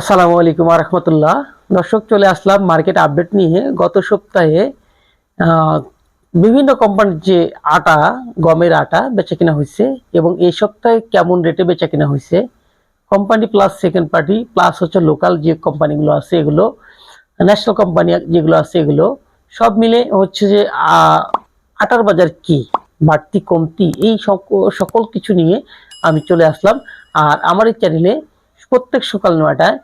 আসসালামু আলাইকুম রহমতুল্লাহ। দর্শক, চলে আসলাম মার্কেট আপডেট নিয়ে। গত সপ্তাহে বিভিন্ন কোম্পানির যে আটা, গমের আটা বেচা কিনা হয়েছে এবং এই সপ্তাহে কেমন রেটে বেচা কেনা হয়েছে। Company plus second party plus হচ্ছে লোকাল যে কোম্পানিগুলো আছে এগুলো ন্যাশনাল কোম্পানি যেগুলো আছে এগুলো, সব মিলে হচ্ছে যে আটার বাজার কি, বাড়তি, কমতি, এই সক- সকল কিছু নিয়ে আমি চলে আসলাম। আর আমার এই চ্যানেলে প্রত্যেক সকাল নয়টায়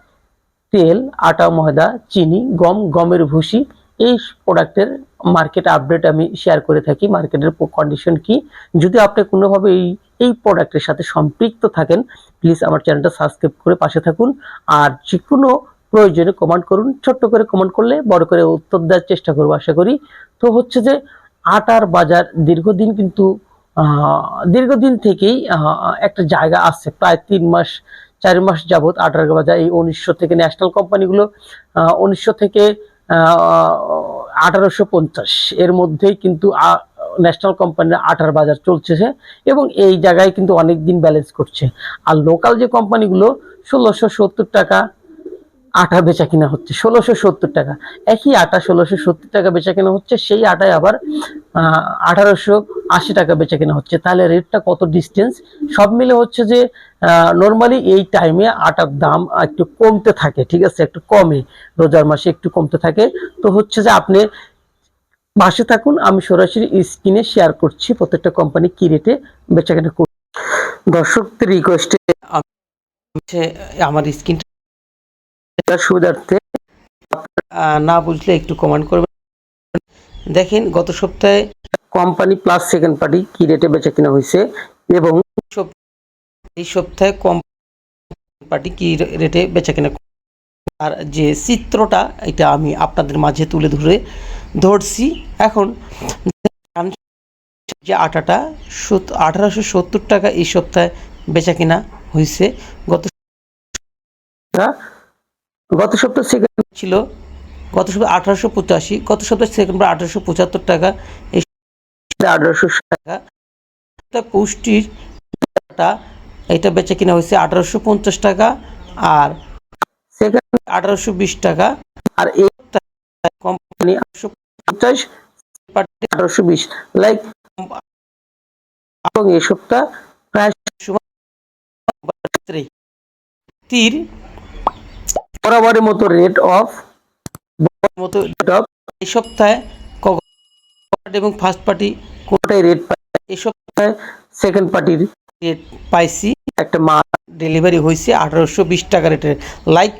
তেল, আটা, ময়দা, চিনি, গম, গমের ভুসি, এই প্রোডাক্টের মার্কেট আপডেট আমি শেয়ার করে থাকি। মার্কেটের কন্ডিশন কি? যদি আপনি কোনোভাবে এই এই প্রোডাক্টের সাথে সম্পৃক্ত থাকেন প্লিজ আমার চ্যানেলটা সাবস্ক্রাইব করে পাশে থাকুন। আর যে কোনো প্রয়োজনে কমেন্ট করুন, ছোট্ট করে কমেন্ট করলে বড় করে উত্তর দেওয়ার চেষ্টা করব, আশা করি। তো হচ্ছে যে, আটার বাজার দীর্ঘদিন কিন্তু দীর্ঘদিন থেকেই একটা জায়গা আছে, প্রায় তিন মাস চার মাস যাবৎ আটার বাজার এই উনিশশো থেকে ন্যাশনাল কোম্পানিগুলো উনিশশো থেকে আঠারোশো পঞ্চাশ। এর মধ্যেই কিন্তু ন্যাশনাল কোম্পানির আঠার বাজার চলছে এবং এই জায়গায় কিন্তু অনেক দিন ব্যালেন্স করছে। আর লোকাল যে কোম্পানিগুলো, ষোলোশো সত্তর টাকা আটা বেচা কিনা হচ্ছে ষোলোশো সত্তর টাকা। একই আটা ষোলোশো সত্তর টাকা বেচা কেনা হচ্ছে সেই আটায় আবার আঠারোশো আশি টাকা বেচা কেনা হচ্ছে। তাহলে রেটটা কত ডিস্টেন্স সব মিলে হচ্ছে যে নর্মালি এই টাইমে আটার দাম একটু কমতে থাকে ঠিক আছে? একটু কমে রোজার মাসে একটু কমতে থাকে। তো হচ্ছে যে আপনি পাশে থাকুন আমি সরাসরি স্ক্রিনে শেয়ার করছি প্রত্যেকটা কোম্পানি কি রেটে বেচা কেনা করছে দর্শকদের রিকোয়েস্টে আমার স্ক্রিন সুবিধার্থে না বুঝলে একটু কমেন্ট করবেন। দেখেন গত সপ্তাহে কোম্পানি প্লাস সেকেন্ড পার্টি কি রেটে বেচা কিনা হয়েছে এবং এই সপ্তাহে কোম্পানি কি রেটে বেচা কিনা আর যে চিত্রটা এটা আমি আপনাদের মাঝে তুলে ধরে ধরছি। এখন যে আটাটা আঠারোশো সত্তর টাকা এই সপ্তাহে বেচা কিনা হয়েছে। গত গত সপ্তাহ সেকেন্ড ছিল গত সপ্তাহে আঠারোশো পঁচাশি গত সপ্তাহে সেকেন্ড আঠারোশো পঁচাত্তর টাকা এই আঠারোশো টাকা পুষ্টির টাকা, এটা বেচে কিনা হয়েছে আঠারোশো পঞ্চাশ টাকা আর সেকেন্ড আঠারোশো বিশ টাকা। আর এই কোম্পানি আঠারোশো পঞ্চাশ আঠারোশো বিশ। লাইক এবং এই সপ্তাহ প্রায় তীর বরাবরের মতো রেট অফ মতো রেট অফ এই সপ্তাহে এবং ফার্স্ট পার্টি কোটাই রেট পাই? এই সপ্তাহে সেকেন্ড পার্টির রেট পাইছি। একটা মা ডেলিভারি হয়েছে আঠারোশো বিশ টাকা রেটের লাইক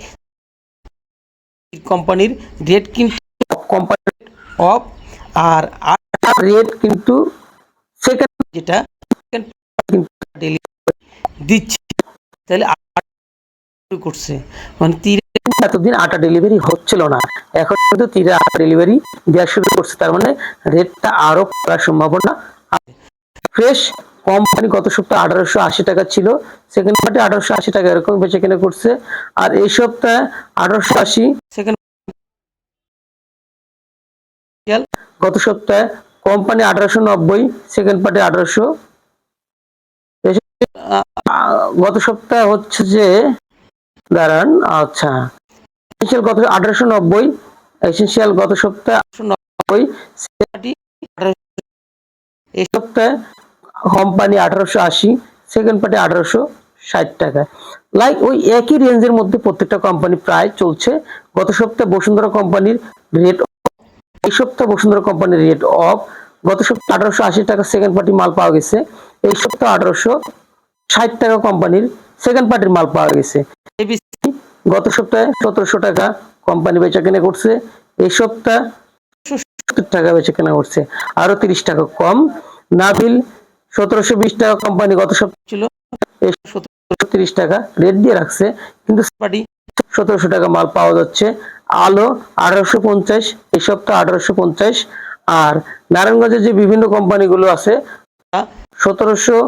কোম্পানির রেট কিন্তু কোম্পানির অফ আর রেট কিন্তু সেকেন্ড যেটা ডেলিভারি দিচ্ছে। তাহলে করছে। মানে তীরে এতদিন আটা ডেলিভারি হচ্ছিল না। এখন কিন্তু তীরে আটা ডেলিভারি দেওয়া শুরু করছে। তার মানে রেটটা আরও করার সম্ভাবনা ফ্রেশ কোম্পানি গত সপ্তাহে আঠারোশো আশি টাকা ছিল। সেকেন্ড পার্টি আঠারোশো আশি টাকা এরকম বেচে কিনে করছে। আর এই সপ্তাহে আঠারোশো আশি সেকেন্ড গত সপ্তাহে কোম্পানি আঠারোশো নব্বই সেকেন্ড পার্টি আঠারোশো। গত সপ্তাহে হচ্ছে যে দাঁড়ান আচ্ছা। এসেন্সিয়াল গত আঠারোশো নব্বই এসেন্সিয়াল গত সপ্তাহে আঠারোশো নব্বই সপ্তাহে কোম্পানি আঠারোশো আশি সেকেন্ড পার্টি আঠারোশো ষাট টাকা। লাইক ওই একই রেঞ্জের মধ্যে প্রত্যেকটা কোম্পানি প্রায় চলছে। গত সপ্তাহে বসুন্ধরা কোম্পানির রেট এই সপ্তাহে বসুন্ধরা কোম্পানির রেট অফ গত সপ্তাহে আঠারোশো আশি টাকা সেকেন্ড পার্টি মাল পাওয়া গেছে। এই সপ্তাহে আঠারোশো ষাট টাকা কোম্পানির সেকেন্ড পার্টির মাল পাওয়া গেছে। এবিসি গত সপ্তাহে সতেরোশো টাকা কোম্পানি বেচা কেনা করছে, এই সপ্তাহে সত্তর টাকা বেচা কেনা করছে, আরও তিরিশ টাকা কম। নাবিল সতেরোশো বিশ টাকা কোম্পানি গত সপ্তাহে ছিল তিরিশ টাকা রেট দিয়ে রাখছে, কিন্তু পার্টি সতেরোশো টাকা মাল পাওয়া যাচ্ছে। আলো আঠারোশো পঞ্চাশ, এই সপ্তাহে আঠারোশো পঞ্চাশ। আর নারায়ণগঞ্জের যে বিভিন্ন কোম্পানিগুলো আছে, সতেরোশো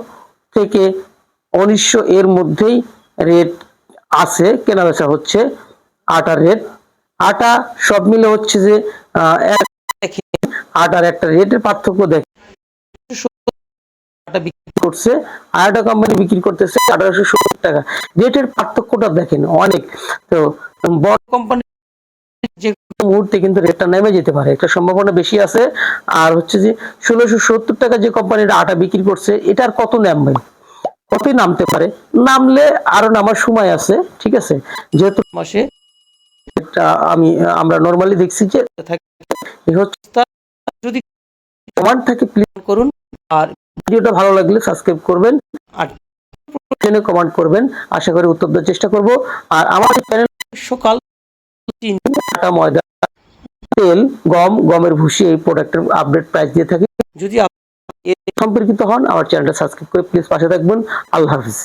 থেকে উনিশশো এর মধ্যেই রেট আছে, কেনা বেচা হচ্ছে আটার রেট। আটা সব মিলে হচ্ছে যে আটার একটা রেটের পার্থক্য দেখে আটা বিক্রি করছে একটা কোম্পানি বিক্রি করতেছে আঠারোশো সত্তর টাকা। রেটের পার্থক্যটা দেখেন অনেক। তো, বড় কোম্পানি যে মুহূর্তে কিন্তু রেটটা নেমে যেতে পারে, একটা সম্ভাবনা বেশি আছে। আর হচ্ছে যে, ষোলোশো সত্তর টাকা যে কোম্পানির আটা বিক্রি করছে, এটার কত নামবে কতই নামতে পারে? নামলে আরও নামার সময় আছে ঠিক আছে? যেহেতু মাসে এটা আমি আমরা নর্মালি দেখছি যে যদি কমান্ড থাকে প্লিজ করুন আর ভিডিওটা ভালো লাগলে সাবস্ক্রাইব করবেন আর জেনে কমেন্ট করবেন আশা করি উত্তর দেওয়ার চেষ্টা করব। আর আমাদের চ্যানেল সকাল আটা ময়দা তেল গম গমের ভুসি এই প্রোডাক্টের আপডেট প্রাইস দিয়ে থাকি। যদি সম্পর্কিত হন আমার চ্যানেলটা সাবস্ক্রাইব করে প্লিজ পাশে থাকবেন। আল্লাহ হাফিজ।